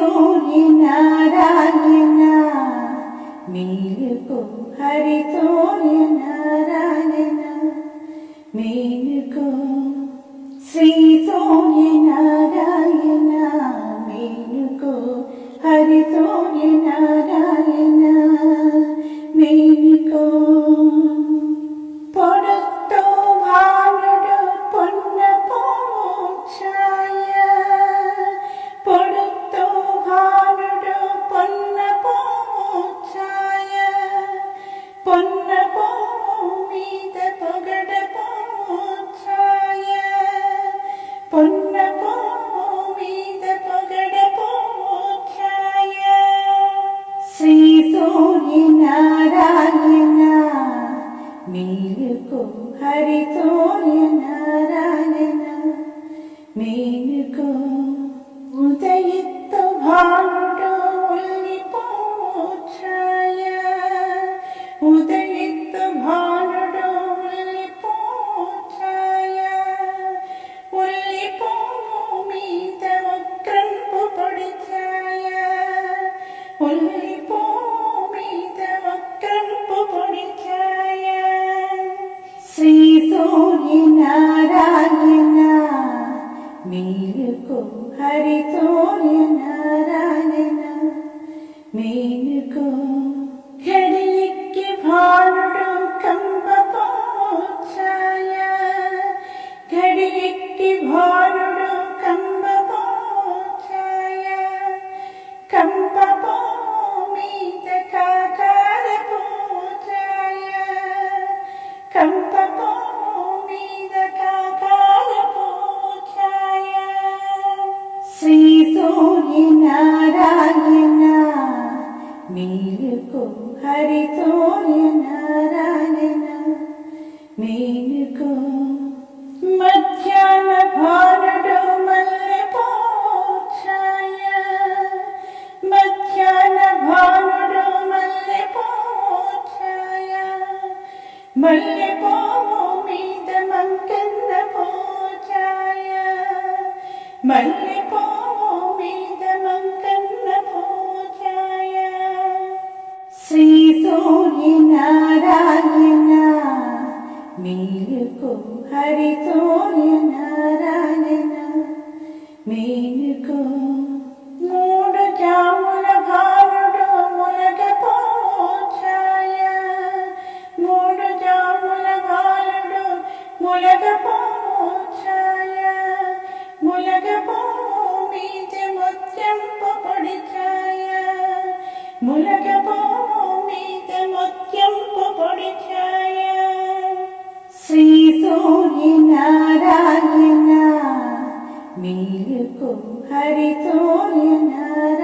സൂര്യനാരായണ മേലുകോ ഹരി സൂര്യനാരായണ മേലുകോ ശ്രീ സൂര്യനാരായണ മേലുകോ ഹരി സൂര്യനാരായണ சூரிய நாராயண மேலுக்கும் ஹரி சூரிய நாராயண மேலுக்கும் உதயித்த பாண்ட ஒல்லி போற்றாய உதயித்த பாண்ட ஒல்லி போற்றாய ஒல்லி பூமி தவ கிரம்பு படிச்சாய ஒல்லி மேலுக்கும் ஹரித்தோரியன் நாராயணா மேலுக்கும் നാരായണ മേലുക്കും ഹരിതോയ നാരായണ മേലുക്കും മധ്യാഹ്ന ഭാരട മല്ലപോക്ഷായ മധ്യാഹ്ന ഭാരട മല്ലപോക്ഷായ മല്ലപോ മീത മങ്കന്ന പോച്ചായ മല്ല नील को हरितों नारायण मेरे को हरि तो नारायण